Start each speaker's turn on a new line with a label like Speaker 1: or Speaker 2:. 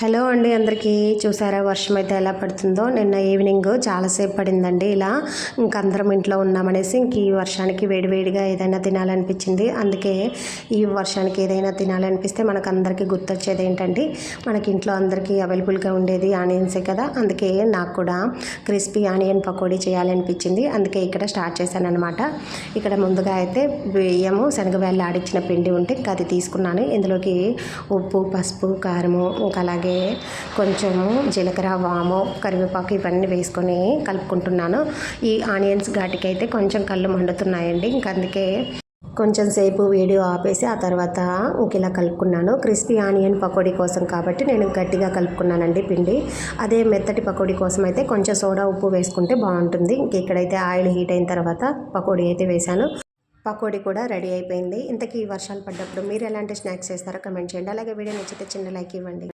Speaker 1: Hello అండి అందరికీ. చూసారా వర్షం అయితే ఎలా పడుతుందో? నిన్న ఈవినింగ్ చాలాసేపు పడిందండి ఇలా. ఇంక అందరం ఇంట్లో ఉన్నామనేసి ఇంక ఈ వర్షానికి వేడివేడిగా ఏదైనా తినాలనిపించింది. అందుకే ఈ వర్షానికి ఏదైనా తినాలనిపిస్తే మనకు అందరికీ గుర్తొచ్చేది ఏంటంటే మనకి ఇంట్లో అందరికీ అవైలబుల్గా ఉండేది ఆనియన్సే కదా. అందుకే నాకు కూడా క్రిస్పీ ఆనియన్ పకోడీ చేయాలనిపించింది. అందుకే ఇక్కడ స్టార్ట్ చేశాను అనమాట ఇక్కడ ముందుగా అయితే బియ్యము శనగవేళ్ళు ఆడించిన పిండి ఉంటే ఇంకా అది తీసుకున్నాను. ఇందులోకి ఉప్పు పసుపు కారము ఇంకా అలాగే కొంచెము జీలకర్ర వాము కరివేపాకు ఇవన్నీ వేసుకొని కలుపుకుంటున్నాను. ఈ ఆనియన్స్ ఘాటికైతే అయితే కొంచెం కళ్ళు మండుతున్నాయండి. ఇంక అందుకే కొంచెం సేపు వీడియో ఆపేసి ఆ తర్వాత ఇంకెలా కలుపుకున్నాను. క్రిస్పీ ఆనియన్ పకోడీ కోసం కాబట్టి నేను గట్టిగా కలుపుకున్నానండి పిండి. అదే మెత్తటి పకోడీ కోసం అయితే కొంచెం సోడా ఉప్పు వేసుకుంటే బాగుంటుంది. ఇంక ఇక్కడైతే ఆయిల్ హీట్ అయిన తర్వాత పకోడీ అయితే వేశాను. పకోడీ కూడా రెడీ అయిపోయింది. ఇంతకీ ఈ వర్షాలు పడ్డప్పుడు మీరు ఎలాంటి స్నాక్స్ చేస్తారో కమెంట్ చేయండి. అలాగే వీడియో నచ్చితే చిన్న లైక్ ఇవ్వండి.